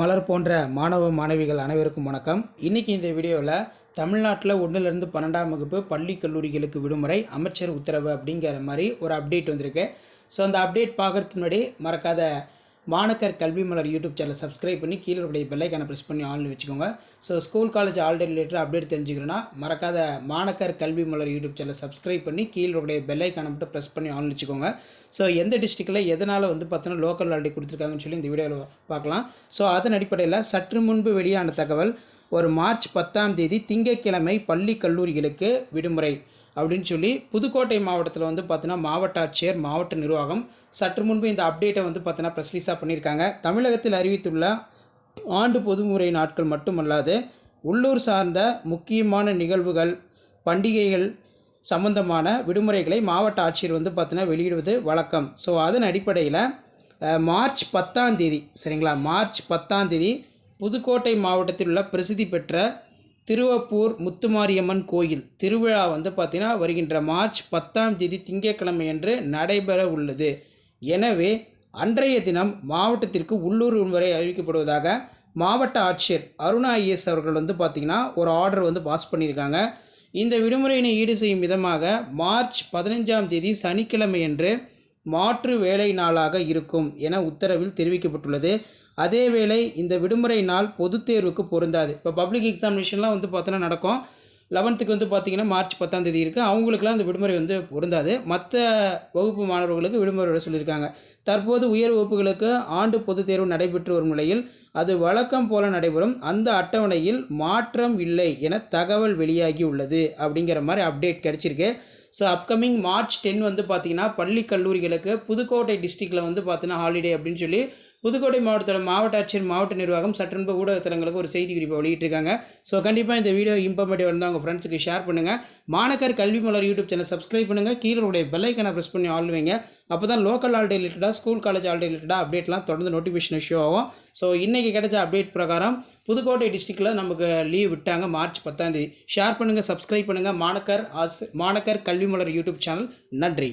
மலர் போன்ற மாணவ மாணவிகள் அனைவருக்கும் வணக்கம். இன்றைக்கி இந்த வீடியோவில் தமிழ்நாட்டில் ஒன்றுலேருந்து பன்னெண்டாம் வகுப்பு பள்ளி கல்லூரிகளுக்கு விடுமுறை அமைச்சர் உத்தரவு அப்படிங்கிற மாதிரி ஒரு அப்டேட் வந்திருக்கு. ஸோ அந்த அப்டேட் பார்க்குறதுக்கு முன்னாடி மறக்காத மாணக்கர் கல்வி மலர் யூடியூப் சேனலை சப்ஸ்கிரைப் பண்ணி கீழே உடைய பெல்லைக்கான ப்ரெஸ் பண்ணி ஆன்ல வச்சுக்கோங்க. So school college all day related update தெரிஞ்சுக்கிறேன்னா மறக்காத மாணக்கர் கல்வி மலர் யூடியூப் சேனலை சப்ஸ்கிரைப் பண்ணி கீழே உடைய பெல்லைக்கான மட்டும் ப்ரெஸ் பண்ணி ஆன் வச்சுக்கோங்க. ஸோ எந்த டிஸ்ட்ரிக்டில் எதனால் வந்து பார்த்தோன்னா லோக்கல் ஆல்ரெடி கொடுத்துருக்காங்கன்னு சொல்லி இந்த வீடியோவில் பார்க்கலாம். ஸோ அதன் அடிப்படையில் சற்று முன்பு வெளியான தகவல் ஒரு மார்ச் பத்தாம் தேதி திங்கட்கிழமை பள்ளி கல்லூரிகளுக்கு விடுமுறை அப்படின்னு சொல்லி புதுக்கோட்டை மாவட்டத்தில் வந்து பார்த்தீங்கன்னா மாவட்ட ஆட்சியர் மாவட்ட நிர்வாகம் சற்று முன்பு இந்த அப்டேட்டை வந்து பார்த்தீங்கன்னா ப்ரெஸ் ரிலீஸாக பண்ணியிருக்காங்க. தமிழகத்தில் அறிவித்துள்ள ஆண்டு பொதுமுறை நாட்கள் மட்டுமல்லாது உள்ளூர் சார்ந்த முக்கியமான நிகழ்வுகள் பண்டிகைகள் சம்பந்தமான விடுமுறைகளை மாவட்ட ஆட்சியர் வந்து பார்த்தீங்கன்னா வெளியிடுவது வழக்கம். ஸோ அதன் அடிப்படையில் மார்ச் பத்தாம் தேதி சரிங்களா? மார்ச் பத்தாம் தேதி புதுக்கோட்டை மாவட்டத்தில் உள்ள பிரசித்தி பெற்ற திருவப்பூர் முத்துமாரியம்மன் கோயில் திருவிழா வந்து பார்த்திங்கன்னா வருகின்ற மார்ச் பத்தாம் தேதி திங்கட்கிழமை அன்று நடைபெற உள்ளது. எனவே அன்றைய தினம் மாவட்டத்திற்கு உள்ளூர் விடுமுறை அறிவிக்கப்படுவதாக மாவட்ட ஆட்சியர் அருணா ஐஎஸ் அவர்கள் வந்து பார்த்திங்கன்னா ஒரு ஆர்டர் வந்து பாஸ் பண்ணியிருக்காங்க. இந்த விடுமுறையினை ஈடு செய்யும் விதமாக மார்ச் பதினைஞ்சாம் தேதி சனிக்கிழமையன்று மாற்று வேலை நாளாக இருக்கும் என உத்தரவில் தெரிவிக்கப்பட்டுள்ளது. அதேவேளை இந்த விடுமுறை நாள் பொதுத் தேர்வுக்கு பொருந்தாது. இப்போ பப்ளிக் எக்ஸாமினேஷன்லாம் வந்து பார்த்தோன்னா நடக்கும். லெவன்த்துக்கு வந்து பார்த்தீங்கன்னா மார்ச் பத்தாம் தேதி இருக்குது அவங்களுக்குலாம் அந்த விடுமுறை வந்து பொருந்தாது. மற்ற வகுப்பு மாணவர்களுக்கு விடுமுறை விட சொல்லியிருக்காங்க. தற்போது உயர் வகுப்புகளுக்கு ஆண்டு பொதுத் தேர்வு நடைபெற்று வரும் நிலையில் அது வழக்கம் போல நடைபெறும். அந்த அட்டவணையில் மாற்றம் இல்லை என தகவல் வெளியாகி உள்ளது அப்படிங்கிற மாதிரி அப்டேட் கிடச்சிருக்கு. ஸோ அப்கமிங் மார்ச் டென் வந்து பார்த்திங்கன்னா பள்ளி கல்லூரிகளுக்கு புதுக்கோட்டை டிஸ்ட்ரிக்டில் வந்து பார்த்தீங்கன்னா ஹாலிடே அப்படின்னு சொல்லி புதுக்கோட்டை மாவட்டத்தோட மாவட்ட ஆட்சியர் மாவட்ட நிர்வாகம் சற்றுன்பு ஊடகத்தலங்களுக்கு ஒரு செய்தி குறிப்பை வெளியிட்டிருக்காங்க. ஸோ கண்டிப்பாக இந்த வீடியோ இம்பார்மெண்ட்டாக இருந்தால் உங்கள் ஃப்ரெண்ட்ஸுக்கு ஷேர் பண்ணுங்கள் மாணக்கர் கல்வி மலர் யூடியூப் சேனல் சப்ஸ்கிரைப் பண்ணுங்கள் கீழே உடைய பெல்லைக்கனை ப்ரெஸ் பண்ணி ஆள் வைங்க. அப்போ தான் லோக்கல் ஆல்டே ரிலேட்டடாக ஸ்கூல் காலேஜ் ஆல்டே ரிலேட்டடாக அப்டேட்லாம் தொடர்ந்து நோட்டிஃபிகேஷன் இஷ்யூ ஆகும். ஸோ இன்றைக்கி கிடைச்ச அப்டேட் பிரகாரம் புதுக்கோட்டை டிஸ்ட்ரிக்டில் நமக்கு லீவ் விட்டாங்க. மார்ச் பத்தாம் தேதி. ஷேர் பண்ணுங்கள் சப்ஸ்கிரைப் பண்ணுங்கள் மாணக்கர் ஆஸ் மாணக்கர் கல்வி மலர் யூடியூப் சேனல் நன்றி.